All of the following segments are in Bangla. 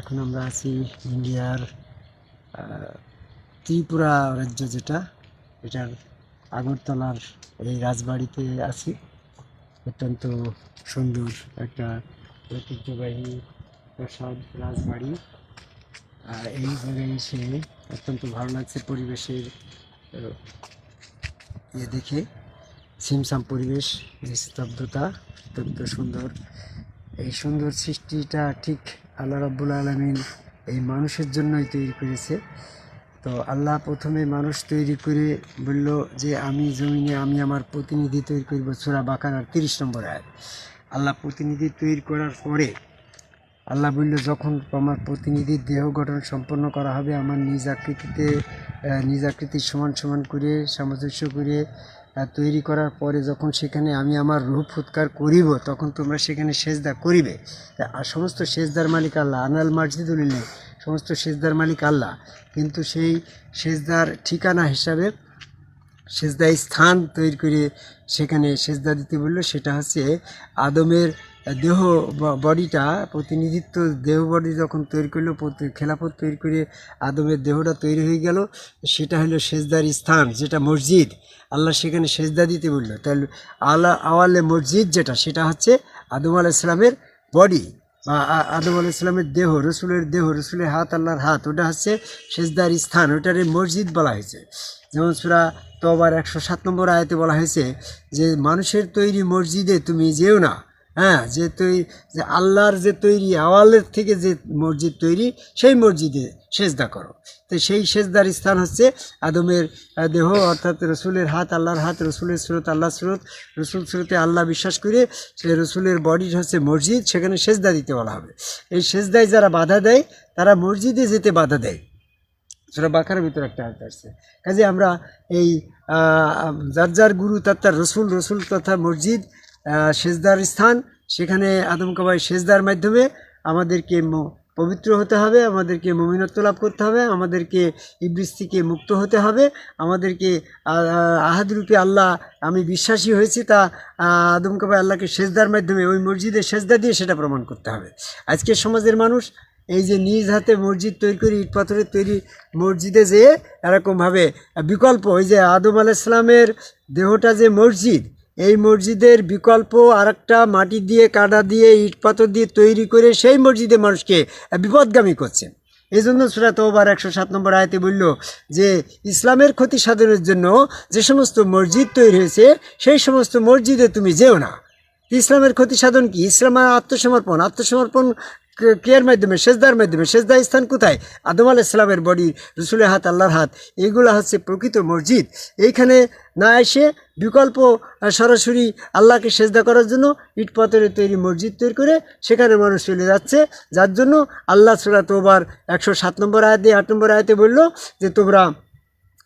এখন আমরা আছি ইন্ডিয়ার ত্রিপুরা রাজ্য যেটা, এটার আগরতলার এই রাজবাড়িতে আছি। অত্যন্ত সুন্দর একটা ঐতিহ্যবাহী প্রসাদ রাজবাড়ি। আর এই জায়গায় এসে অত্যন্ত ভালো লাগছে পরিবেশের ইয়ে দেখে। ছিমছাম পরিবেশ, নিস্তব্ধতা, অত্যন্ত সুন্দর। এই সুন্দর সৃষ্টিটা ঠিক আল্লাহ রাব্বুল আলমিন এই মানুষের জন্যই তৈরি করেছে। তো আল্লাহ প্রথমে মানুষ তৈরি করে বলল যে, আমি জমিনে আমি আমার প্রতিনিধি তৈরি করব। সুরা বাকারার তিরিশ নম্বর আয় আল্লাহ প্রতিনিধি তৈরি করার পরে আল্লাহ বলল, যখন আমার প্রতিনিধির দেহ গঠন সম্পন্ন করা হবে, আমার নিজ আকৃতিতে নিজ আকৃতির সমান সমান করে সামঞ্জস্য করে তৈরি করার পরে যখন সেখানে আমি আমার রূপ ফুৎকার করিব, তখন তোমরা সেখানে সেজদা করিবে। আর সমস্ত সেজদার মালিক আল্লাহ। আনাল মার্জিদুল্লাহ সমস্ত সেজদার মালিক আল্লাহ। কিন্তু সেই সেজদার ঠিকানা হিসাবে সেজদায় স্থান তৈরি করে সেখানে সেজদা দিতে বলল, সেটা হচ্ছে আদমের দেহ বডিটা, প্রতিনিধিত্ব দেহ বডি যখন তৈরি করল খেলাফত তৈরি করে আদমের দেহটা তৈরি হয়ে গেল, সেটা হলো সেজদার স্থান, যেটা মসজিদ। আল্লাহ সেখানে সেজদা দিতে বলল। তাহলে আল্লাহ আওয়ালে মসজিদ যেটা, সেটা হচ্ছে আদম আলাহ ইসলামের বডি বা আদম আলাহ ইসলামের দেহ, রসুলের দেহ, রসুলের হাত, আল্লাহর হাত, ওটা হচ্ছে সেজদার স্থান, ওটারে মসজিদ বলা হয়েছে। যেমন সুরা তবার একশো সাত নম্বর আয়তে বলা হয়েছে যে, মানুষের তৈরি মসজিদে তুমি যেও না হ্যাঁ যে তৈরি যে আল্লাহর যে তৈরি আওয়ালের থেকে যে মসজিদ তৈরি, সেই মসজিদে সেজদা করো। তো সেই সেজদার স্থান হচ্ছে আদমের দেহ, অর্থাৎ রসুলের হাত, আল্লাহর হাত, রসুলের স্রোত আল্লাহ স্রোত। রসুল স্রোতে আল্লাহ বিশ্বাস করে সে রসুলের বডি হচ্ছে মসজিদ, সেখানে সেজদা দিতে বলা হবে। এই সেজদায় যারা বাধা দেয়, তারা মসজিদে যেতে বাধা দেয়। সেটা বাঁকার ভিতরে একটা আয়াত আসছে। কাজে আমরা এই যার যার গুরু, তার তার রসুল রসুল তথা মসজিদ সেজদার স্থান। সেখানে আদম কাবাই সেজদার মাধ্যমে আমাদেরকে পবিত্র হতে হবে আমাদেরকে মমিনত্ব লাভ করতে হবে আমাদেরকে ইবলিস থেকে মুক্ত হতে হবে আমাদেরকে আহাদরূপে আল্লাহ আমি বিশ্বাসী হয়েছি তা আহ, আদম আল্লাহকে সেজদার মাধ্যমে ওই মসজিদে সেজদা দিয়ে সেটা প্রমাণ করতে হবে। আজকের সমাজের মানুষ এই যে নিজ হাতে মসজিদ তৈরি করে ইট পাথরের তৈরি মসজিদে যেয়ে এরকমভাবে বিকল্প ওই যে আদম আলাইসলামের দেহটা যে মসজিদ এই মসজিদের বিকল্প আরেকটা মাটি দিয়ে কাদা দিয়ে ইট পাথর দিয়ে তৈরি করে সেই মসজিদে মানুষকে বিপদগামী করছেন এই জন্য সুরা তোবার একশো সাত নম্বর আয়তে বলল যে, ইসলামের ক্ষতি সাধনের জন্য যে সমস্ত মসজিদ তৈরি হয়েছে, সেই সমস্ত মসজিদে তুমি যেও না। ইসলামের ক্ষতি সাধন কি? ইসলামের আত্মসমর্পণ। আত্মসমর্পণ কেয়ার মাধ্যমে, সেজদার মাধ্যমে সেজদা স্থান কোথায়? আদম আলাহ ইসলামের বডি, রসুলের হাত, আল্লাহর হাত, এইগুলো হচ্ছে প্রকৃত মসজিদ। এইখানে না এসে বিকল্প সরাসরি আল্লাহকে সেজদা করার জন্য ইট পাথরের তৈরি মসজিদ তৈরি করে সেখানে মানুষ চলে যাচ্ছে। যার জন্য আল্লাহ সুরা তোবার একশো সাত নম্বর আয়াতে, আট নম্বর আয়াতে বলল যে, তোমরা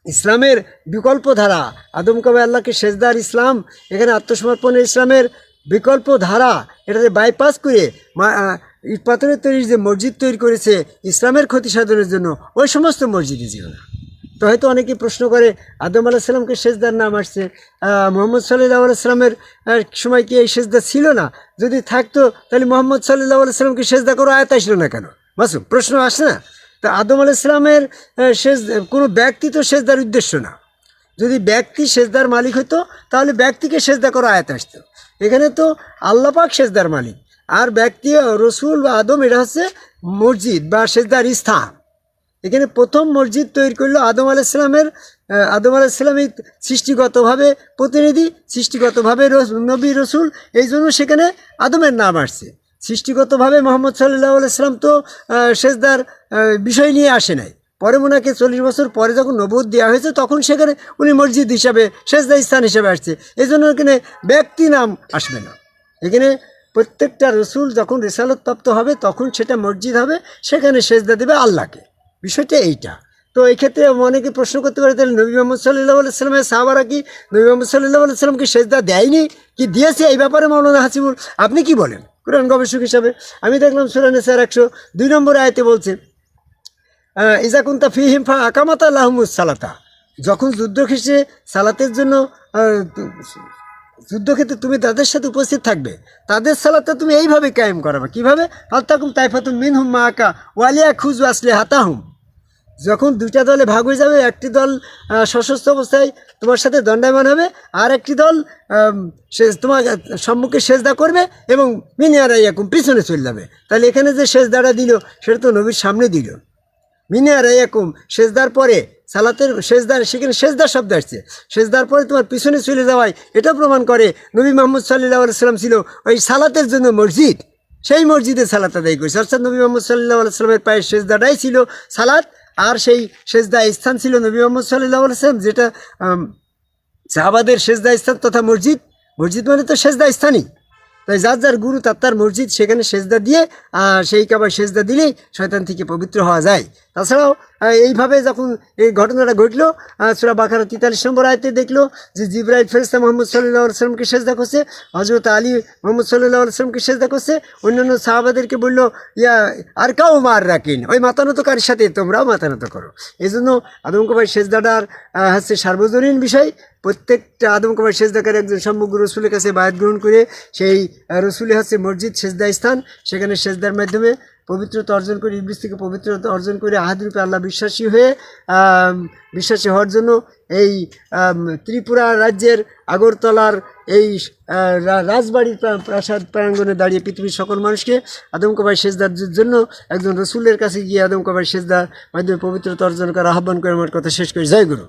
ইসলামের বিকল্প ধারা আদম কাবে আল্লাহকে সেজদার ইসলাম, এখানে আত্মসমর্পণের ইসলামের বিকল্প ধারা এটাতে বাইপাস করে ইট পাথরের তৈরি যে মসজিদ তৈরি করেছে, ইসলামের ক্ষতি সাধনের জন্য ওই সমস্ত মসজিদে যেও না। তো হয়তো অনেকে প্রশ্ন করে, আদম আলাহিসাল্লামকে সেজদার নাম আসছে মোহাম্মদ সাল্লাহ আলাইসাল্লামের সময় কি এই সেজদা ছিল না? যদি থাকতো, তাহলে মোহাম্মদ সাল্লাহ আলাইসাল্লামকে সেজদা করো আয়াত আসলো না কেন? মাসুম, প্রশ্ন আসে না? তো আদম আলাইসালামের শেষ কোনো ব্যক্তি তো সেজদার উদ্দেশ্য না। যদি ব্যক্তি সেজদার মালিক হতো, তাহলে ব্যক্তিকে সেজদা করা আয়াত আসতো। এখানে তো আল্লাপাক সেজদার মালিক। আর ব্যক্তি রসুল বা আদম, এটা হচ্ছে মসজিদ বা সেজদার স্থান। এখানে প্রথম মসজিদ তৈরি করল আদম আলাইসালামের আদম আলাইসালামই সৃষ্টিগতভাবে প্রতিনিধি, সৃষ্টিগতভাবে নবী রসুল, এই জন্য সেখানে আদমের নাম আসছে। সৃষ্টিগতভাবে মোহাম্মদ সাল্লাহ আলাইসালাম তো সেজদার বিষয় নিয়ে আসে নাই। পরে ওনাকে চল্লিশ বছর পরে যখন নবদ দেওয়া হয়েছে, তখন সেখানে উনি মসজিদ হিসাবে সেজদা স্থান হিসাবে আসছে। এই জন্য এখানে ব্যক্তি নাম আসবে না। এখানে প্রত্যেকটা রসুল যখন রেসালত প্রাপ্ত হবে তখন সেটা মসজিদ হবে সেখানে সেজদা দেবে আল্লাহকে। বিষয়টা এইটা। তো এই ক্ষেত্রে অনেকে প্রশ্ন করতে পারে তাহলে নবী মোহাম্মদ সাল্লাহ আলাইসালামের সাহাবারা কি নবী মোহাম্মদ সাল্লাহ আলাইসালামকে সেজদা দেয়নি? কি দিয়েছে? এই ব্যাপারে মৌলানা হাসিবুল আপনি কি বলেন? কোরআন গবেষক হিসাবে। আমি দেখলাম সুরানে স্যার একশো দুই নম্বর আয়তে বলছে আহ, ইজা কুন্তা ফিহিম ফা আকামাতা লাহমুস সালাতা। যখন যুদ্ধ শেষে সালাতের জন্য যুদ্ধক্ষেত্রে তুমি তাদের সাথে উপস্থিত থাকবে। তাদের সালাতে তুমি এইভাবে কায়েম করাবে। কীভাবে? আলতাকুম তাইফাতুম মিনহুম মা আকা ওয়ালিয়া খুজ আসলে হাতাহুম। যখন দুইটা দলে ভাগ হয়ে যাবে, একটি দল সশস্ত্র অবস্থায় তোমার সাথে দণ্ডায়মান হবে, আর একটি দল তোমার সম্মুখে সেজদা করবে এবং মিনিয়ারা ইয়াকুম পিছনে চলে যাবে। তাহলে এখানে যে সেজদাটা দিল, সেটা তো নবীর সামনে দিল। মিনিয়ারা ইয়াকুম সেজদার পরে সালাতের সেজদার, সেখানে সেজদার শব্দ আসছে। সেজদার পরে তোমার পিছনে চলে যাওয়ায় এটা প্রমাণ করে নবী মোহাম্মদ সাল্লাহ সাল্লাম ছিল ওই সালাতের জন্য মসজিদ। সেই মসজিদে সালাত আদায় করেছে। অর্থাৎ নবী মোহাম্মদ সাল্লাহ সাল্লামের পায়ের সেজদাটাই ছিল সালাত, আর সেই সেজদা স্থান ছিল নবী মোহাম্মদ সাল্লাহ সাল্লাম, যেটা সাহাবাদের সেজদা স্থান তথা মসজিদ। মসজিদ মানে তো সেজদা স্থানই। তাই যার যার গুরু তার তার মসজিদ সেখানে সেজদা দিয়ে সেই কাবার সেজদা দিলেই শয়তান থেকে পবিত্র হওয়া যায়। তাছাড়াও এইভাবে যখন এই ঘটনাটা ঘটলো সুরা বাখারা তেতাল্লিশ নম্বর আয়তে দেখল যে জিব্রাইল ফেরিস্তা মোহাম্মদ সাল্লাহ সাল্লামকে সেজদা করছে হজরত আলী মোহাম্মদ সাল্লাহ সাল্লামকে সেজদা করছে, অন্যান্য সাহাবাদেরকে বলল, ইয়া আর কাউ মার রাখেন ওই মাতানতকারীর সাথে তোমরাও মাতানত করো। এই জন্য আদমকুমার সেজদাটার হচ্ছে সার্বজনীন বিষয়। প্রত্যেকটা আদমকুমার সেজদাকারী একজন সম্মুখ রসুলের কাছে বায়াত গ্রহণ করে সেই রসুলে হচ্ছে মসজিদ সেজদা স্থান সেখানে সেজদার মাধ্যমে পবিত্রতা অর্জন করে, ইবলিস থেকে পবিত্রতা অর্জন করে আহাদরূপে আল্লাহ বিশ্বাসী হয়ে বিশ্বাসী হওয়ার জন্য এই ত্রিপুরা রাজ্যের আগরতলার এই রাজবাড়ির প্রাসাদ প্রাঙ্গণে দাঁড়িয়ে পৃথিবীর সকল মানুষকে আদমকবাই সেজদার জ- জন্য একজন রসুলের কাছে গিয়ে আদমকবাই সেজদার মাধ্যমে পবিত্রতা অর্জন করার আহ্বান করে আমার কথা শেষ করি। জয় গুরু।